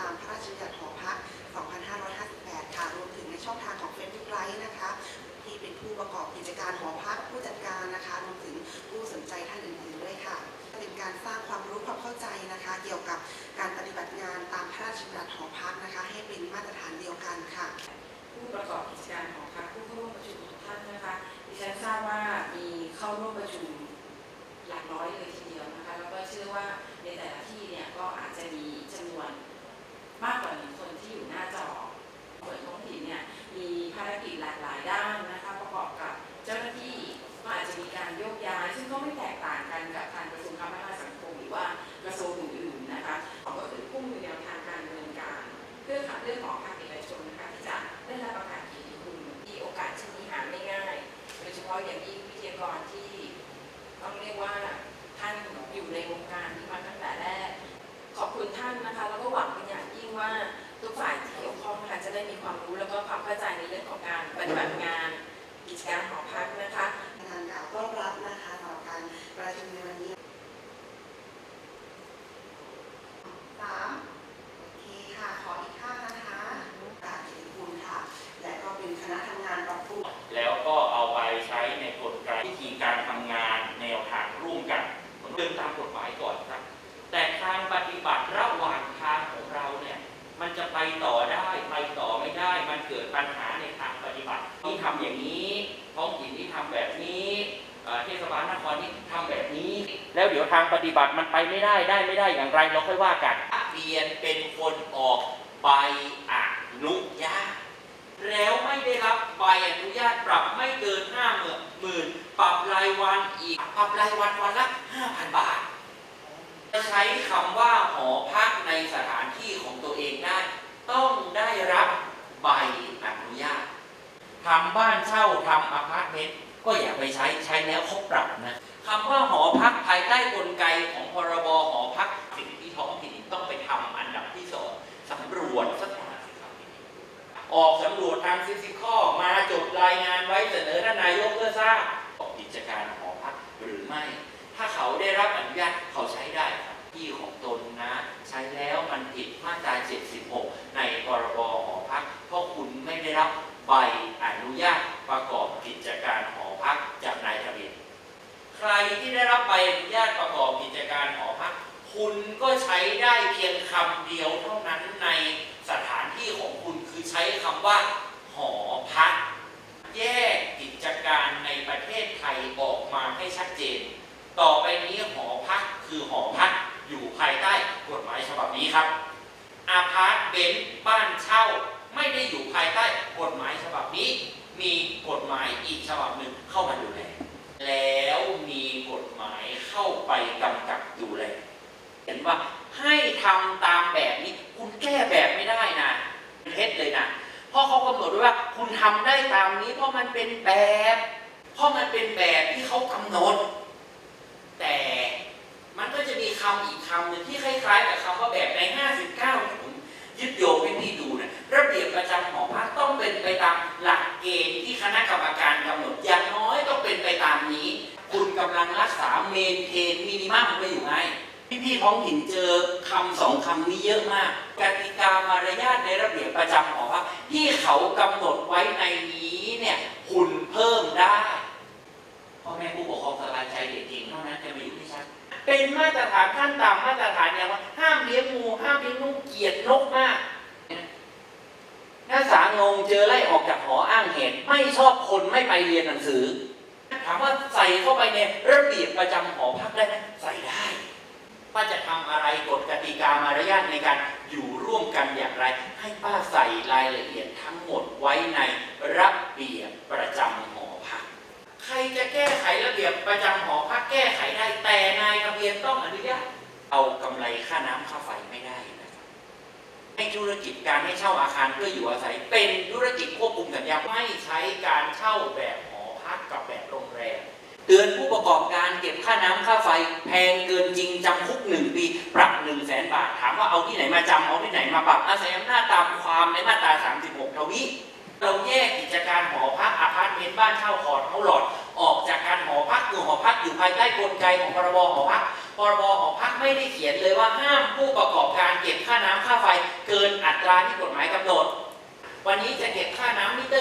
ตามพระราชบัญญัติหอพัก 2558 ค่ะ รวมถึงในช่องทางของ Facebook Live นะคะ ที่เป็นผู้ประกอบกิจการหอพัก ผู้จัดการนะคะ รวมถึงผู้สนใจท่านอื่นๆด้วยค่ะเป็นการสร้างความรู้ความเข้าใจนะคะ เกี่ยวกับการปฏิบัติงานตามพระราชบัญญัติหอพักนะคะ ให้เป็นมาตรฐานเดียวกันค่ะ ผู้ประกอบกิจการของพรรคผู้เข้าร่วมประชุมทุกท่านนะคะดิฉันทราบว่ามีเข้าร่วมประชุมหลักร้อยเลยทีเดียวนะคะแล้วก็เชื่อว่าในแต่ละที่ ย้าย ซึ่งก็ไม่แตกต่างกันกับการกระทรวงคมนาคมสังคมหรือว่ากระทรวงอื่นๆนะคะก็คือพุ่งในแนวทางการดำเนินการ เพื่อขับเรื่องของภาคเอกชนนะคะที่จะได้รับประกาศเกียรติคุณมีโอกาสเช่นนี้หาไม่ง่ายโดยเฉพาะอย่างยิ่งวิทยากรที่ต้องเรียกว่าท่านอยู่ในวงการนี้มาตั้งแต่แรกขอบคุณท่านนะคะแล้วก็หวังเป็นอย่างยิ่งว่าทุกฝ่ายที่เกี่ยวข้องนะคะจะได้มีความรู้แล้วก็ความเข้าใจในเรื่องของการปฏิบัติงานกิจการหอพักนะคะ งานกล่าวต้อนรับนะคะสำหรับการประชุมในวันนี้สามโอเคค่ะ ขออีกข้างนะคะกราบเกียรติคุณค่ะ และก็เป็นคณะทำงานปรับปรุง แล้วก็เอาไปใช้ในกลไกวิธีการทำงานแนวทางร่วมกันเดินตามกฎหมายก่อนครับ แต่ทางปฏิบัติระหว่างทางของเราเนี่ยมันจะไปต่อได้ไปต่อไม่ได้ มันเกิดปัญหาในทางปฏิบัติที่ทำอย่างนี้ ท้องถิ่นที่ทำแบบนี้เอ่อเทศบาลนครนี่ทำแบบนี้ แล้วเดี๋ยวทางปฏิบัติมันไปไม่ได้ได้ไม่ได้อย่างไรเราค่อยว่ากันเรียนเป็นคนออกใบอนุญาตแล้วไม่ได้รับใบอนุญาตปรับไม่เกินห้าหมื่นปรับรายวันอีกปรับรายวันวันละห้าพันบาทจะใช้คำว่าหอพักในสถานที่ของตัวเองได้ ต้องได้รับใบอนุญาต ทำบ้านเช่าทำอพาร์ตเมนต์ก็อย่าไปใช้ใช้แล้วเขาปรับนะคำว่าหอพักภายใต้กลไกของพรบหอพักสิ่งที่ท้องถิ่นต้องไปทำอันดับที่สองสำรวจสักหน่อยสิครับออกสำรวจทางฟิสิกอลมาจดรายงานไว้เสนอท่านนายกเพื่อทราบกิจการหอพักหรือไม่ ถ้าเขาได้รับอนุญาตเขาใช้ได้ครับที่ของตนนะ ใช้แล้วมันผิดมาตรา 76 ในพรบหอพัก เพราะคุณไม่ได้รับใบอนุญาตประ กิจการหอพักจากนายทะเบียนใครที่ได้รับใบอนุญาตประกอบกิจการหอพัก คุณก็ใช้ได้เพียงคำเดียวเท่านั้นในสถานที่ของคุณคือใช้คำว่า หอพัก แยกกิจการในประเทศไทยออกมาให้ชัดเจน ต่อไปนี้หอพักคือหอพักอยู่ภายใต้กฎหมายฉบับนี้ครับอาพาร์ตเบนต์บ้านเช่า ไม่ได้อยู่ภายใต้กฎหมายฉบับนี้ มีก ฎหมายอีกฉบับหนึ่งเข้ามาดูแลแล้วมีกฎหมายเข้าไปกำกับดูแลเห็นว่าให้ทำตามแบบนี้ คุณแก้แบบไม่ได้นะเท็จเลยนะเพราะเขากำหนดไว้ว่า คุณทำได้ตามนี้เพราะมันเป็นแบบ เพราะมันเป็นแบบที่เขากำหนด แต่มันก็จะมีคำอีกคำหนึ่งที่คล้ายๆกับคำว่าแบบใน 59ที่ผมยึดโยงให้พี่ดูนะระเบียบประจำหอพักต้องเป็นไปตามหลักเกณฑ์ที่ค ษาเมนเทนมินิมัมไว้อยู่ไงพี่พี่ๆท้องถิ่นเจอคำสองคำนี้เยอะมากกติกามารยาทในระเบียบประจำหอพักที่เขากำหนดไว้ในนี้เนี่ยคุณเพิ่มได้พ่อแม่ผู้ปกครองสบายใจเด็กเก่งเท่านั้นจะมาอยู่ที่ชั้นเป็นมาตรฐานขั้นต่ำมาตรฐานอย่างว่าห้ามเลี้ยงงูห้ามเลี้ยงนกเกียดนกมากนักศึกษางงเจอไล่ออกจากหออ้างเหตุไม่ชอบคนไม่ไปเรียนหนังสือ ถามว่าใส่เข้าไปในระเบียบประจำหอพักได้ไหมใส่ได้ป้าจะทำอะไรกฎกติกามารยาทในการอยู่ร่วมกันอย่างไร ให้ป้าใส่รายละเอียดทั้งหมดไว้ในระเบียบประจำหอพัก ใครจะแก้ไขระเบียบประจำหอพักแก้ไขได้แต่นายทะเบียนต้องอนุญาตเอากำไรค่าน้ำค่าไฟไม่ได้นะครับให้ธุรกิจการให้เช่าอาคารเพื่ออยู่อาศัย เป็นธุรกิจควบคุมสัญญาไม่ใช้การเช่าแบบห พักกับแบบโรงแรมเตือนผู้ประกอบการเก็บค่าน้ำค่าไฟ แพงเกินจริงจำคุกหนึ่งปี ปรับ1นึ่งแสนบาท ถามว่าเอาที่ไหนมาจำเอาที่ไหนมาปรับอาศัยอำนาจตามความในมาตรา 36 ทวีเราแยกกิจการหอพักอาพาร์ตเมนต์บ้านเช่าคอร์ดเขาหลอด ออกจากการหอพักคือหอพักอยู่ภายใต้กลไกของพรบหอพักพรบหอพักไม่ได้เขียนเลยว่าห้ามผู้ประกอบการเก็บค่าน้ำค่าไฟ เกินอัตราที่กฎหมายกำหนด วันนี้จะเก็บค่าน้ำมิเต